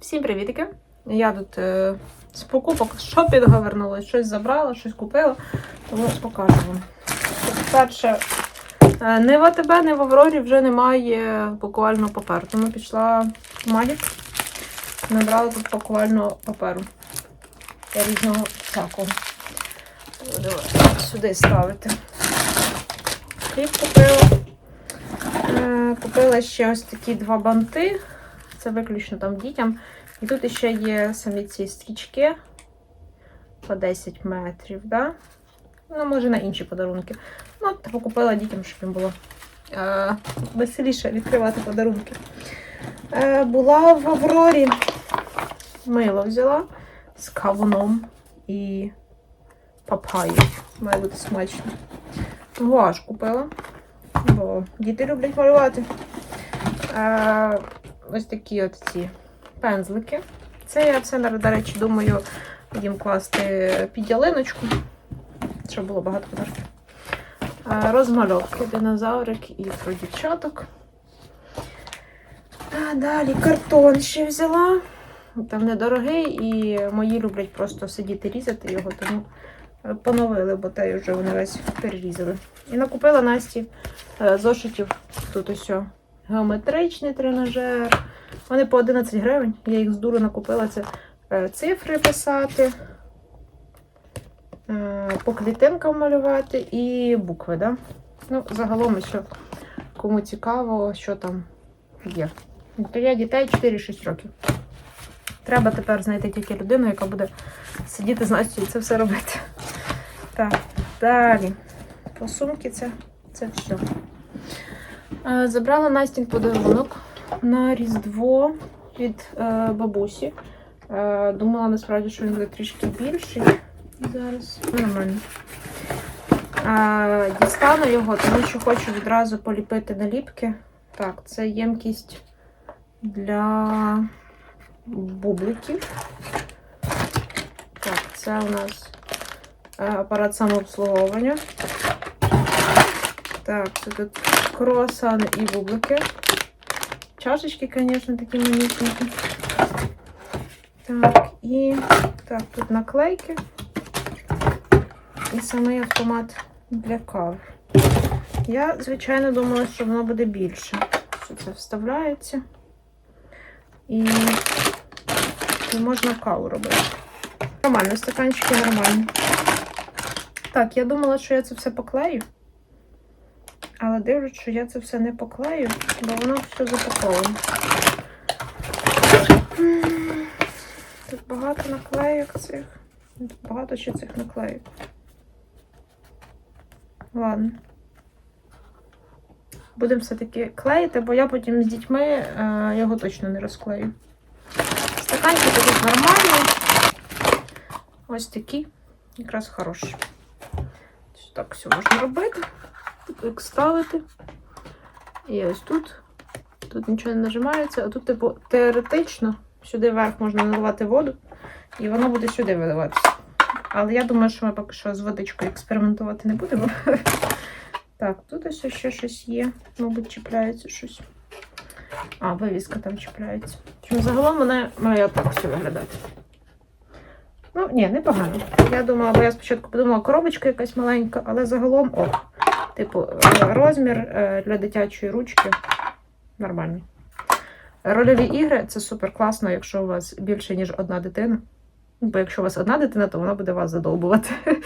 Всім привітики! Я тут е, з покупок з шопінгу вернулася, щось забрала, щось купила, тому покажу вам. Перше, не в АТБ, не в Аврорі вже немає буквально паперу. Тому пішла в Магік, набрала тут буквально паперу. Різного всякого. Буду сюди ставити. Хліб купила. Е, Купила ще ось такі два банти. Це виключно там дітям. І тут ще є самі ці стрічки по 10 метрів. Да? Ну, може, на інші подарунки. Ну, типу купила дітям, щоб їм було е, веселіше відкривати подарунки. Е, була в Аврорі. Мило взяла з кавуном і папайєю. Має бути смачно. Гуаш купила, бо діти люблять малювати. Е, ось такі от ці пензлики. Це я все, до речі, думаю, їм класти під ялиночку, щоб було багато подарунків. Розмальовки, динозаврик і про дівчаток. А далі картон ще взяла. Там недорогий, і мої люблять просто сидіти різати його, тому поновили, бо те вже вони весь перерізали. І накупила Насті е, зошитів. Тут ось геометричний тренажер. Вони по 11 гривень. Я їх з дуру накупила це е, цифри писати, е, по клітинкам малювати і букви. Да? Ну, загалом, що кому цікаво, що там є. То я дітей 4-6 років. Треба тепер знайти тільки людину, яка буде сидіти з Настю і це все робити. Так, далі. По сумки це, це все. Е, Забрала Настін подарунок на Різдво від е, бабусі. Е, думала насправді, що він буде трішки більший. Зараз ну, нормально. Дістану його, тому що хочу відразу поліпити наліпки. Так, це ємкість для бубликів. Так, це у нас апарат самообслуговування. Так, це тут круасани і бублики. Чашечки, звісно, такі манюсенькі. Так, і так, тут наклейки. І самий автомат для кави. Я, звичайно, думала, що воно буде більше. Що це вставляється. І, і можна каву робити. Нормально, стаканчики нормальні. Так, я думала, що я це все поклею. Але дивлюсь, що я це все не поклею, бо воно все запаковано. Тут багато наклеїк цих. Тут багато ще цих наклеїк. Ладно. Будемо все-таки клеїти, бо я потім з дітьми е, його точно не розклею. Стаканчики тут нормальні. Ось такі. Якраз хороші. Так все можна робити. Як ставити. І ось тут. Тут нічого не нажимається, а тут, типу, теоретично сюди вверх можна наливати воду, і воно буде сюди виливатися. Але я думаю, що ми поки що з водичкою експериментувати не будемо. Так, тут ось ще щось є. Мабуть, чіпляється щось. А, вивіска там чіпляється. Чому загалом вона має так все виглядати. Ну, ні, непогано. Я думала, бо я спочатку подумала, коробочка якась маленька, але загалом ок. Типу, е, розмір е, для дитячої ручки нормальний. Рольові ігри це супер класно, якщо у вас більше, ніж одна дитина. Бо якщо у вас одна дитина, то вона буде вас задовбувати.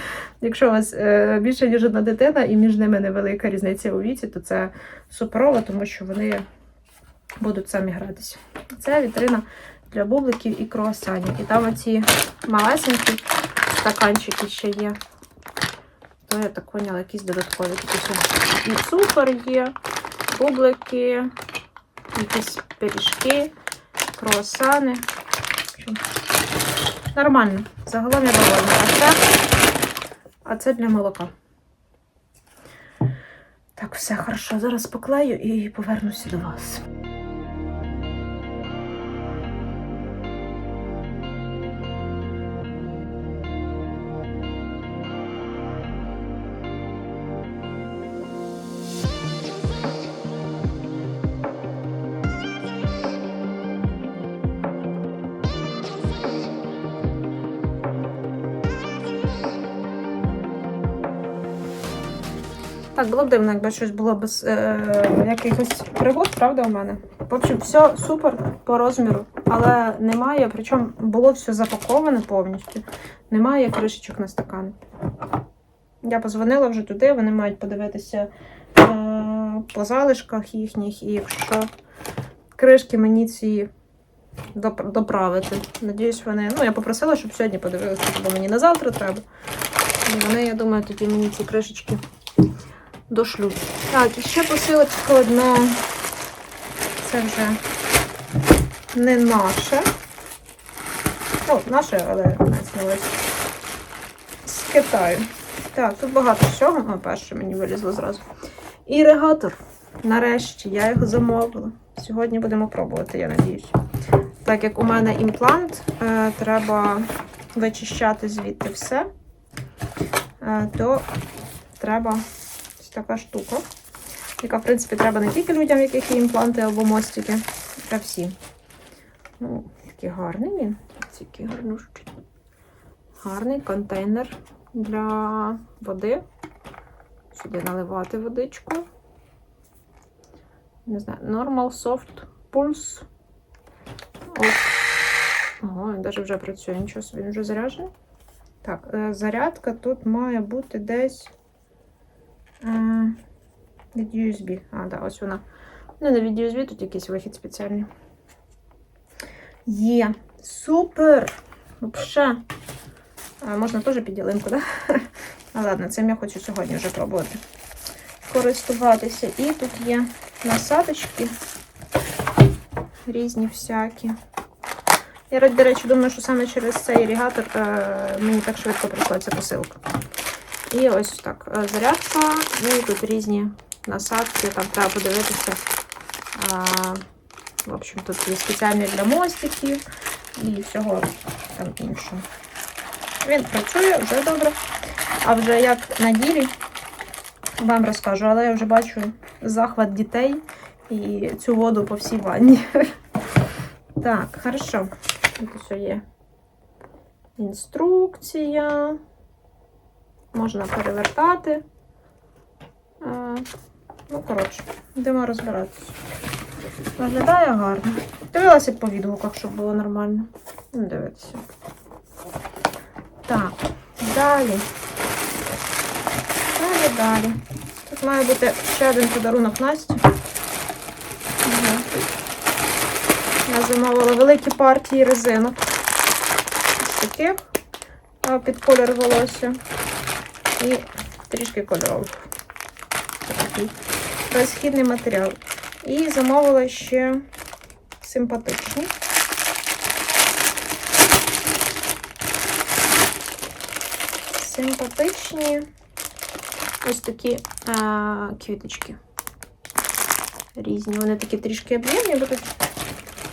Якщо у вас е, більше, ніж одна дитина, і між ними невелика різниця у віці, то це суперово, тому що вони будуть самі гратися. Це вітрина для бубликів і круасанів. І там оці малесенькі стаканчики ще є. То я так поняла, якісь додаткові такі. І цукор є, бублики, якісь пиріжки, круасани. Нормально. Загалом я довольна. А це, а це для молока. Так, все хорошо. Зараз поклею і повернуся до вас. Так, було б дивно, якби щось було без е, якихось пригод, правда, у мене. В общем, все супер по розміру, але немає, причому було все запаковане повністю. Немає кришечок на стакани. Я позвонила вже туди, вони мають подивитися е, по залишках їхніх, і якщо кришки мені ці доправити. Надіюсь, вони. Ну, я попросила, щоб сьогодні подивилися, бо мені на завтра треба. І вони, я думаю, тоді мені ці кришечки дошлють. Так, і ще посилочка одна. Це вже не наше. Ну, наше, але на з Китаю. Так, тут багато всього. О, перше мені вилізло зразу. Іригатор. Нарешті я його замовила. Сьогодні будемо пробувати, я надіюсь. Так як у мене імплант, е, треба вичищати звідти все, е, то треба така штука, яка, в принципі, треба не тільки людям, в яких є імпланти або мостики, а всім. Ну, такий гарний він. Такий гарнущий. Гарний контейнер для води. Сюди наливати водичку. Не знаю, Normal Soft Pulse. Ого, він навіть вже працює, нічого собі, він вже заряджений. Так, е, зарядка тут має бути десь від USB. А, да, ось вона. Ну, не від USB, тут якийсь вихід спеціальний. Є. Супер! Вообще. Можна теж під ялинку, так? Да? Ладно, цим я хочу сьогодні вже пробувати користуватися. І тут є насадочки різні всякі. Я, до речі, думаю, що саме через цей іригатор е, мені так швидко прийшла ця посилка. І ось так. е, Зарядка, ну і тут різні насадки, там треба подивитися. А, в общем, тут є спеціальні для мостиків і всього там іншого. Він працює вже добре. А вже як на ділі вам розкажу, але я вже бачу захват дітей і цю воду по всій ванні. Так, хорошо. Тут все є. Інструкція. Можна перевертати. Ну, коротше, йдемо розбиратися. Виглядає гарно. Дивилася по відгуках, щоб було нормально. Ну, дивитися. Так, далі. Далі, далі. Тут має бути ще один подарунок Насті. Ага. Я замовила великі партії резинок. Ось таких під колір волосся. І трішки кольорових. Такий розхідний матеріал. І замовила ще симпатичні. Симпатичні ось такі а, квіточки. Різні. Вони такі трішки об'ємні, будуть,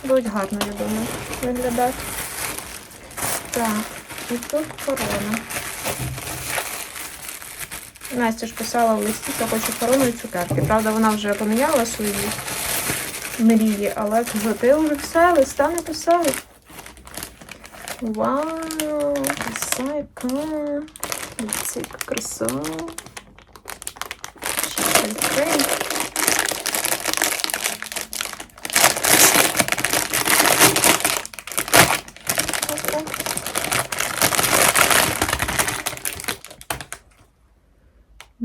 будуть гарно, я думаю, виглядати. Так, і тут корона. Настя ж писала в листі, що хоче корону і цукерки. Правда, вона вже поміняла свої мрії, але ти вже все, листа не писали. Вау, краса яка. Дивіться, яка краса.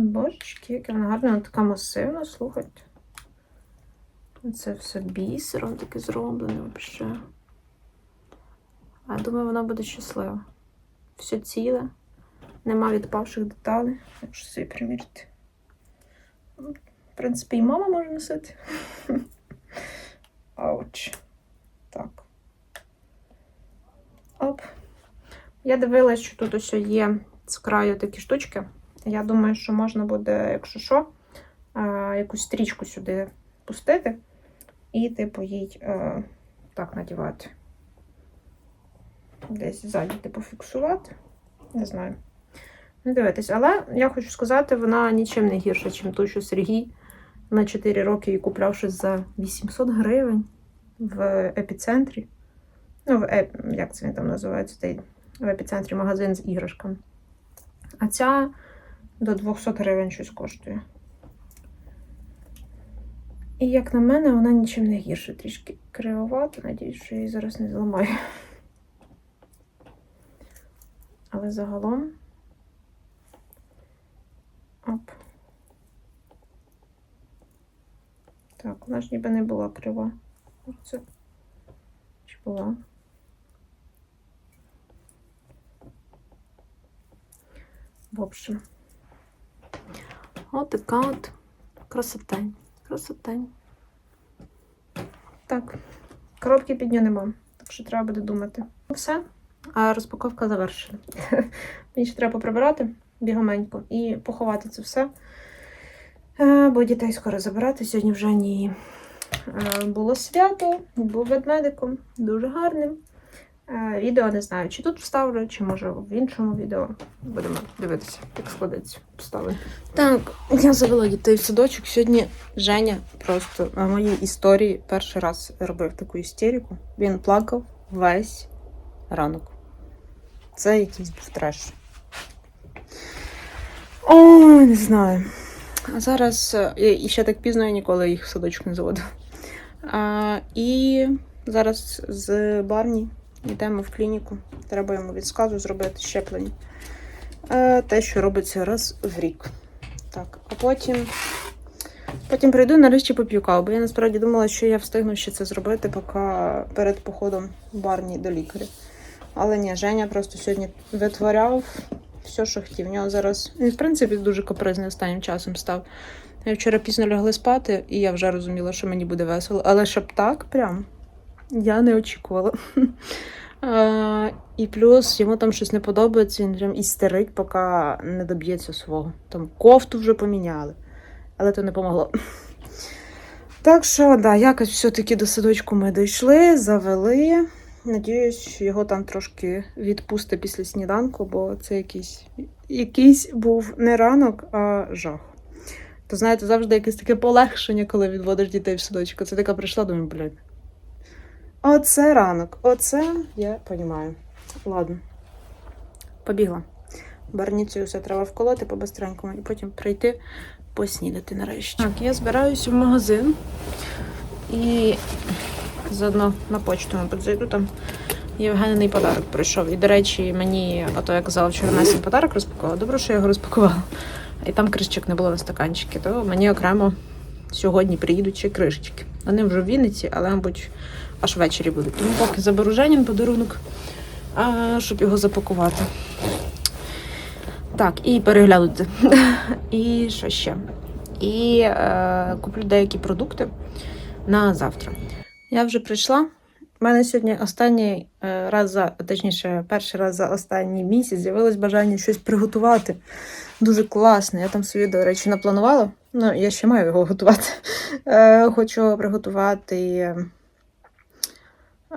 Божечки, яка вона гарна, вона така масивна, слухайте. Це все бісером таке зроблене взагалі. А я думаю, вона буде щаслива. Все ціле, нема відпавших деталей, якщо собі примірити. В принципі, і мама може носити. Ауч. Так. Оп. Я дивилась, що тут ось є з краю такі штучки. Я думаю, що можна буде, якщо що, а, якусь стрічку сюди пустити і, типу, їй е, так надівати. Десь ззаді, типу, фіксувати. Не знаю. Не дивитись. Але я хочу сказати, вона нічим не гірша, ніж ту, що Сергій на 4 роки її купляв щось за 800 гривень в епіцентрі. Ну, в еп... як це він там називається? Той в епіцентрі магазин з іграшками. А ця до 200 гривень щось коштує. І як на мене, вона нічим не гірше, трішки кривовата. Надіюсь, що її зараз не зламаю. Але загалом. Оп. Так, вона ж ніби не була крива. Це чи була? В общем. От така от красотень. Красотень. Так, коробки під нього нема, так що треба буде думати. Все, а розпаковка завершена. Мені ще треба поприбирати бігоменько і поховати це все. Е, Бо дітей скоро забирати. Сьогодні вже ні. Е, Було свято, був ведмедиком, дуже гарним. Е, Відео не знаю, чи тут вставлю, чи може в іншому відео. Будемо дивитися, як складеться обставини. Так, я завела дітей в садочок. Сьогодні Женя просто на моїй історії перший раз робив таку істерику. Він плакав весь ранок. Це якийсь був треш. Ой, не знаю. А зараз е, і ще так пізно я ніколи їх в садочок не заводила. А, і зараз з Барні йдемо в клініку. Треба йому від сказу зробити щеплення. Е, те, що робиться раз в рік. Так, а потім. Потім прийду і нарешті поп'ю каву, бо я насправді думала, що я встигну ще це зробити, поки перед походом в барні до лікаря. Але ні, Женя просто сьогодні витворяв все, що хотів. У нього зараз він, в принципі, дуже капризний останнім часом став. Я вчора пізно лягли спати, і я вже розуміла, що мені буде весело. Але щоб так прям я не очікувала. А, і плюс йому там щось не подобається, він прям істерить, поки не доб'ється свого. Там кофту вже поміняли, але то не помогло. Так що, да, якось все-таки до садочку ми дійшли, завели. Надіюсь, його там трошки відпусти після сніданку, бо це якийсь, якийсь був не ранок, а жах. То знаєте, завжди якесь таке полегшення, коли відводиш дітей в садочок. Це така прийшла, думаю, блядь. Оце ранок. Оце я розумію. Ладно. Побігла. Барніцею все треба вколоти по-бистренькому і потім прийти поснідати нарешті. Так, я збираюся в магазин і заодно на почту, мабуть, зайду там. Євгениний подарок прийшов. І, до речі, мені, ото я казала, вчора Насі подарок розпакувала. Добре, що я його розпакувала. І там кришечок не було на стаканчики, то мені окремо сьогодні приїдуть ще кришечки. Вони вже в Вінниці, але, мабуть, аж ввечері будуть. Тому поки заберу Женін подарунок, а, щоб його запакувати. Так, і переглянути. І що ще? І е, куплю деякі продукти на завтра. Я вже прийшла. У мене сьогодні останній е, раз за, точніше, перший раз за останній місяць з'явилось бажання щось приготувати. Дуже класно. Я там собі, до речі, напланувала. Ну, я ще маю його готувати. Е, хочу приготувати.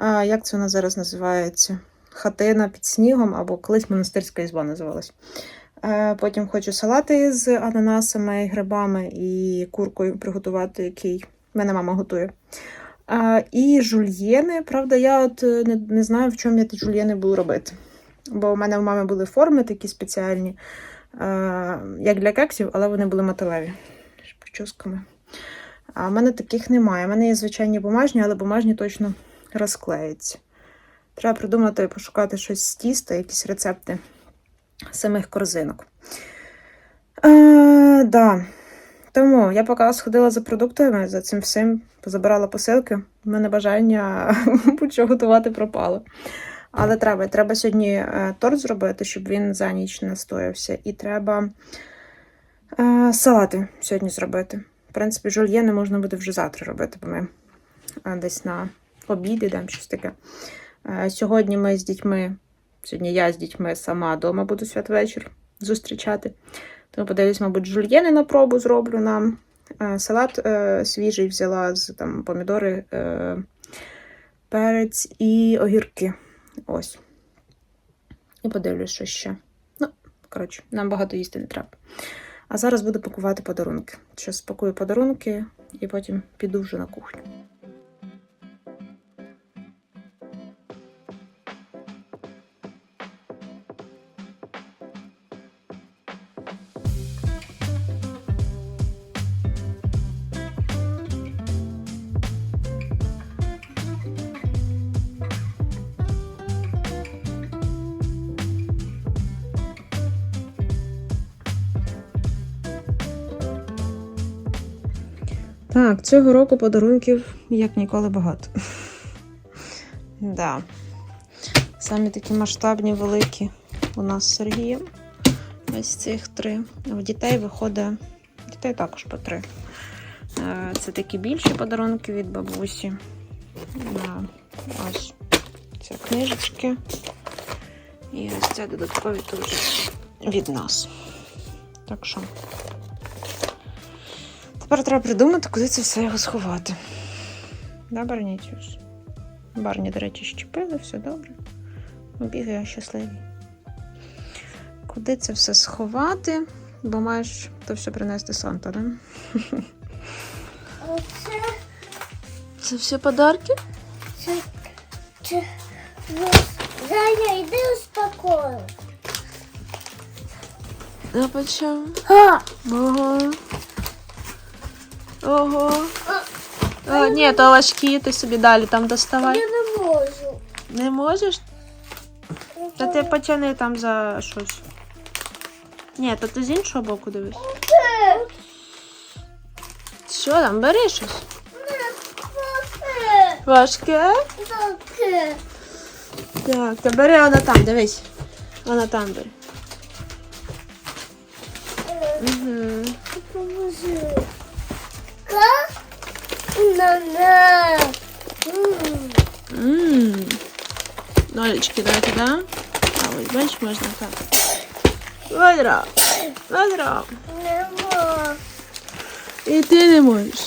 Е, Як це вона зараз називається? Хатина під снігом або колись монастирська ізба називалась. Е, Потім хочу салати з ананасами, грибами і куркою приготувати, який мене мама готує. І жульєни. Правда, я от е, не, не знаю, в чому я ті жульєни буду робити. Бо у мене в мами були форми такі спеціальні, як для кексів, але вони були металеві з прическами. А в мене таких немає. У мене є звичайні бумажні, але бумажні точно розклеються. Треба придумати, і пошукати щось з тіста, якісь рецепти самих корзинок. А, да. Тому я поки сходила за продуктами, за цим всім позабирала посилки. У мене бажання будь-що готувати пропало. Але треба. Треба сьогодні е, торт зробити, щоб він за ніч настоявся. І треба е, салати сьогодні зробити. В принципі, жульєни можна буде вже завтра робити, бо ми е, десь на обід йдемо щось таке. Е, сьогодні ми з дітьми, сьогодні я з дітьми сама вдома буду святвечір зустрічати. Тому подивлюсь, мабуть, жульєни на пробу зроблю нам. Е, Салат е, свіжий взяла з там, помідори, перець і огірки. Ось. І подивлюсь, що ще. Ну, коротше, нам багато їсти не треба. А зараз буду пакувати подарунки. Зараз спакую подарунки і потім піду вже на кухню. Цього року подарунків як ніколи багато. Да. Самі такі масштабні, великі у нас з Сергієм. Ось цих три. В дітей виходить. Дітей також по три. Е, Це такі більші подарунки від бабусі. Ось це книжечки. І ось це додаткові теж від нас. Так що. Тепер треба придумати, куди це все його сховати. Да, Барнітюс? Барні, до речі, щепили, все добре. Бігає щасливий. Куди це все сховати? Бо маєш то все принести Санта, да? Оце, Це все подарки? це, це, ну, Заня, йди успокой. А почем? А, Ого. О, ні, то важкі, ти собі далі там доставай. я не можу. Не можеш? Та ти потяни там за щось. Ні, то ти з іншого боку дивись. Що там, бери щось? Важке? Так, то бери вона там, дивись. Вона там бери. Угу. Поможи. Ка? На-на. М. Ммм. Нолечки дати, да? А ось бачиш, можна так. Ведро. Ведро. Нема. І ти не можеш.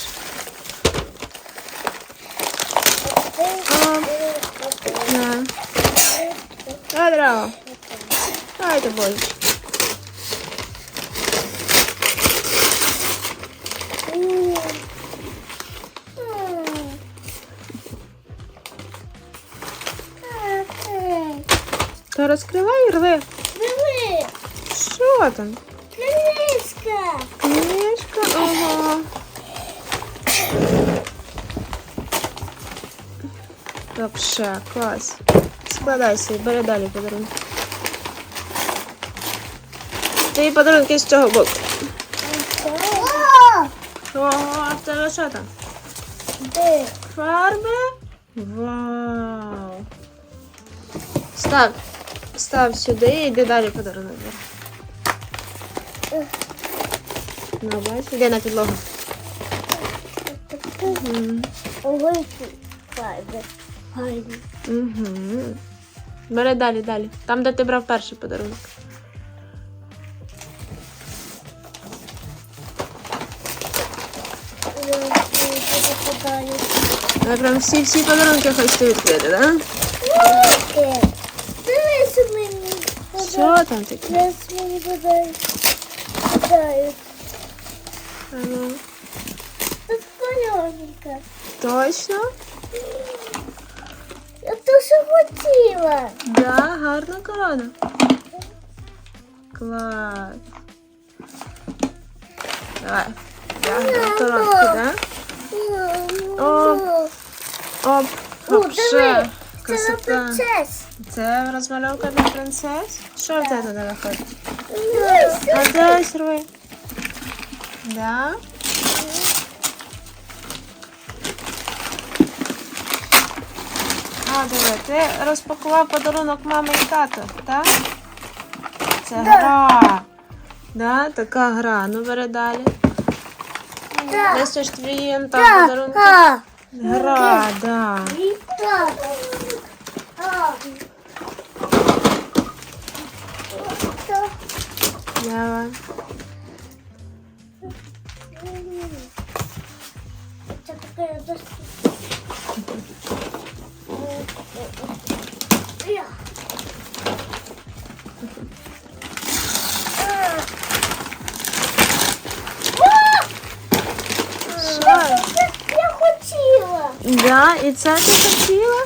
А, на. Ведро. Ай, ти боже. То розкривай і рви. Диви, Що там? книжка. Книжка, ага. Вообще, клас. Складайся і бери далі подарунки. Твої подарунки з цього боку. О, Ого, а в тебе що там? де? Фарби? Вау. Став. Став сюди і йди далі подарунок. бери. Ну, бачиш, іди на підлогу. Угу. Бери далі, далі. Там, де ти брав перший подарунок. Я прям всі-всі подарунки хочете відкрити, так? Да? Що там таке? Зараз мені подають. Подають. А ну. Тут кольоненька. Точно? Я то, що хотіла. Да, гарна корона. Клас. Давай. Дякую, коронки, да? О. Оп. Оп, диви, ще. Це принцес. Це розмальовка для принцес? Що в тебе туди виходить? А дай рви. Да? А, диви, ти розпакував подарунок мами і тата, так? Це Да. гра. Да, така гра. Ну бери далі. Так. Несеш твої там Так. подарунки. Гра, да. І так. А. Так. Давай. Це таке досить. Я. А. А! Що? Це Я хотіла. Да, і це ти хотіла?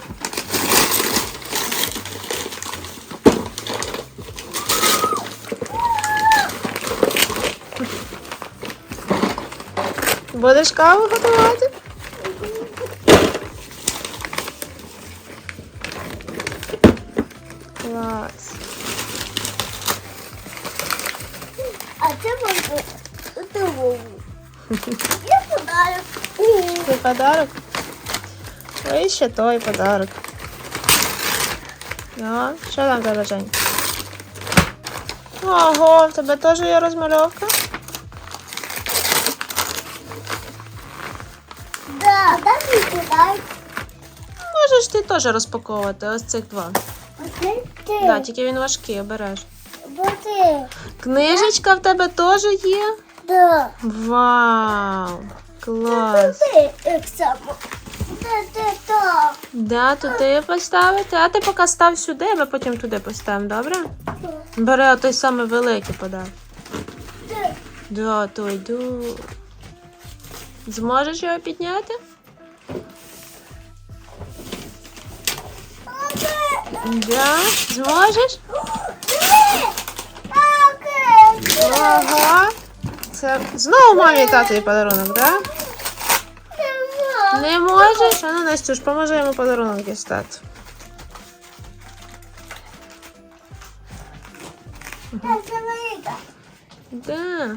Будеш каву готувати? Клас. А це можна дивову. Я подарок. Це подарок. Ой, ще той подарок. Ну, що там тебе, Жень? Ого, в тебе теж є розмальовка? Можеш ти теж розпаковувати ось цих два. Ти. Да, тільки він важкий, обереш. Бо ти. Книжечка в тебе теж є? Да. Вау! Клас! Ти так само. Ти, ти, так. Да, туди поставити. А ти поки став сюди, ми потім туди поставимо, добре? Бери той самий великий. Ти. Да, то йду. Зможеш його підняти? Да, зможеш? Ага. Це знову мамі і татові подарунок, так? Да? Не можеш? А ну, Настюш, поможи йому подарунок дістати. Да.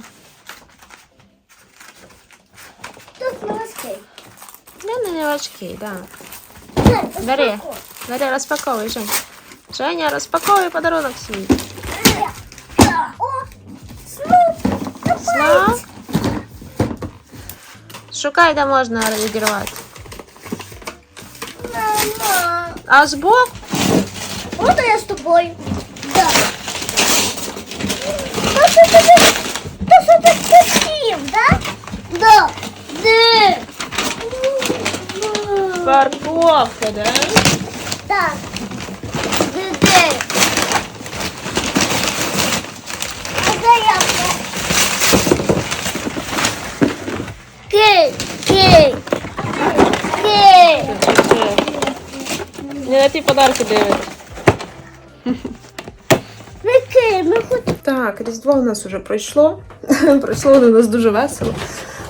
Для не важкий, да. Бери. Бери, розпаковуй, Жень. Женя, розпаковуй подарунок свій. О, снуп. Снап. Шукай, де можна відірвати. Мама. А збоку? Вот я с тобой. Да. То, что ты, то, что ты хотел, да? Да. Да. Парковка, да? Так. Да, да. А я. Кей, кей. Кей. Не на ті подарки хоч Так, Різдво у нас вже пройшло. пройшло воно у нас дуже весело.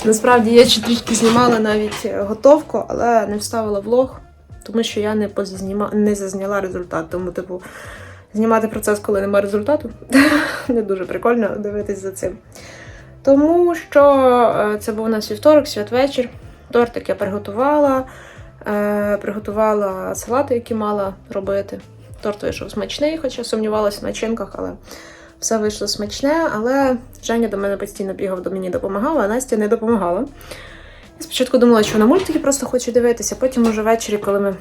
Насправді я ще трішки знімала навіть е, готовку, але не вставила влог, тому що я не позазніма... не зазняла результат. Тому, типу, знімати процес, коли немає результату, не дуже прикольно дивитись за цим. Тому що е, це був у нас вівторок, святвечір. Тортик я приготувала, е, приготувала салати, які мала робити. Торт вийшов смачний, хоча сумнівалася в начинках, але все вийшло смачне. Але Женя до мене постійно бігав, до мені допомагав, а Настя не допомагала. Я спочатку думала, що вона мультики просто хоче дивитися, потім уже ввечері, коли ми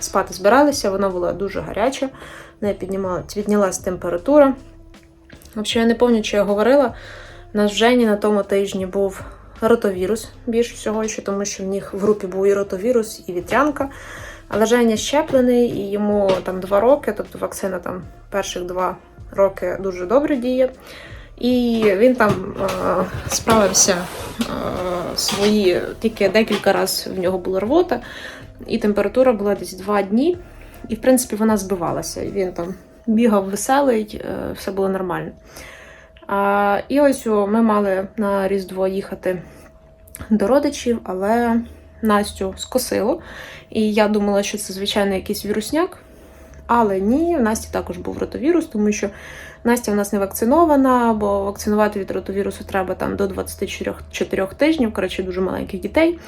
спати збиралися, вона була дуже гаряча, в неї піднімала, піднялась температура. Взагалі, я не пам'ятаю, чи я говорила. У нас в Жені на тому тижні був ротовірус більш всього, що тому що в них в групі був і ротовірус, і вітрянка. Але Женя щеплений, і йому там два роки, тобто вакцина там перших два роки дуже добре діє. І він там е, справився е, свої, тільки декілька разів в нього була рвота, і температура була десь два дні. І, в принципі, вона збивалася. І Він там бігав веселий, е, все було нормально. А, і ось ми мали на Різдво їхати до родичів, але Настю скосило. І я думала, що це звичайно якийсь вірусняк. Але ні, в Насті також був ротовірус, тому що Настя в нас не вакцинована, бо вакцинувати від ротовірусу треба там до 24 тижнів, коротше, дуже маленьких дітей.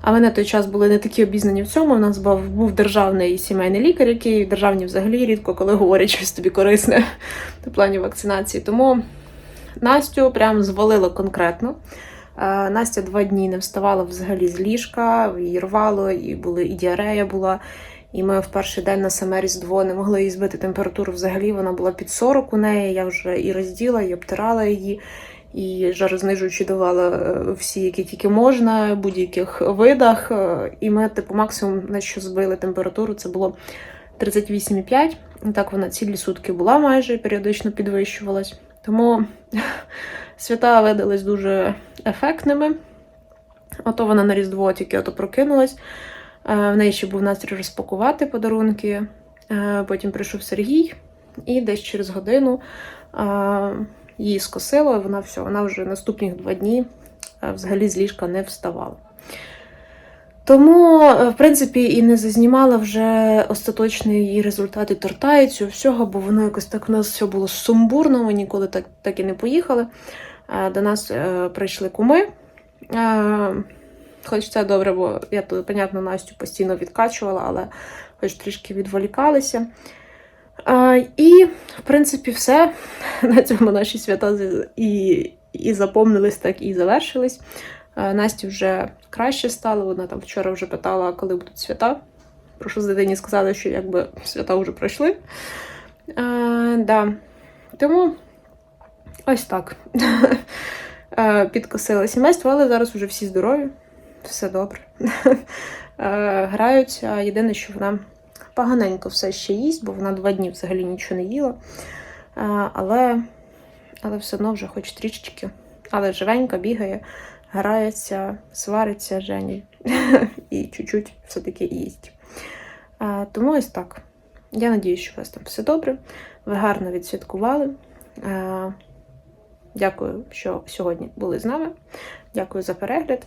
А ми на той час були не такі обізнані в цьому. У нас був, був державний сімейний лікар, який державні взагалі рідко коли говорять щось тобі корисне в плані вакцинації. Тому Настю прям звалило конкретно. Е, Настя два дні не вставала взагалі з ліжка, її рвало, і були і діарея була. І ми в перший день на саме Різдво не могли їй збити температуру взагалі. Вона була під 40 у неї. Я вже і розділа, і обтирала її, і жарознижуючі давала е, всі, які тільки можна, в будь-яких видах. Е, І ми, типу, максимум на що збили температуру, це було 38,5. Так вона цілі сутки була майже періодично підвищувалась. Тому свята видались дуже ефектними. Ото вона на Різдво тільки ото прокинулась. Е, В неї ще був настрій розпакувати подарунки. Е, Потім прийшов Сергій, і десь через годину е, її скосило, вона все, вона вже наступних два дні взагалі з ліжка не вставала. Тому, в принципі, і не зазнімала вже остаточний її результати торта і цього всього, бо воно якось так у нас все було сумбурно, ми ніколи так, так і не поїхали. До нас прийшли куми, хоч це добре, бо я тут, понятно, Настю постійно відкачувала, але хоч трішки відволікалися. Е, і, в принципі, все. На цьому наші свята і, і запомнились, так і завершились. Е, Насті вже краще стало. Вона там вчора вже питала, коли будуть свята. Про що з дитині сказали, що якби свята вже пройшли. Е, да. Тому ось так. Підкосила сімейство, але зараз вже всі здорові, все добре. Е, Граються. Єдине, що вона поганенько все ще їсть, бо вона два дні взагалі нічого не їла. Е, Але, але все одно вже хоч трішечки. Але живенька бігає, грається, свариться Жені і чуть-чуть все-таки їсть. Е, Тому ось так. Я надіюсь, що у вас там все добре. Ви гарно відсвяткували. Дякую, що сьогодні були з нами. Дякую за перегляд